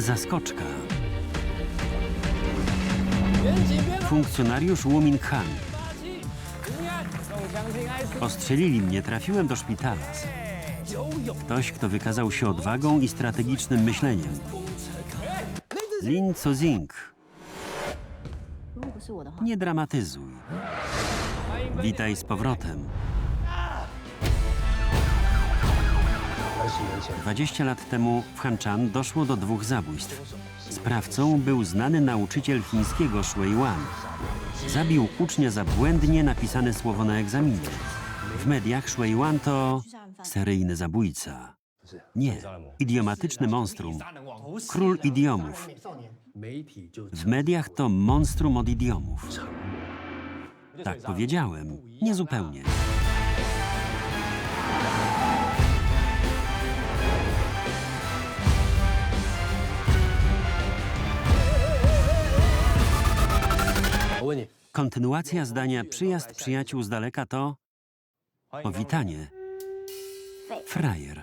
Zaskoczka. Funkcjonariusz Łomin Han. Ostrzelili mnie, trafiłem do szpitala. Ktoś, kto wykazał się odwagą i strategicznym myśleniem. Lin Cozing. Nie dramatyzuj. Witaj z powrotem. 20 lat temu w Hanchan doszło do dwóch zabójstw. Sprawcą był znany nauczyciel chińskiego Shui Wan. Zabił ucznia za błędnie napisane słowo na egzaminie. W mediach Shui Wan to seryjny zabójca. Nie, idiomatyczny monstrum. Król idiomów. W mediach to monstrum od idiomów. Tak powiedziałem, niezupełnie. Kontynuacja zdania przyjazd przyjaciół z daleka to powitanie. Frajer.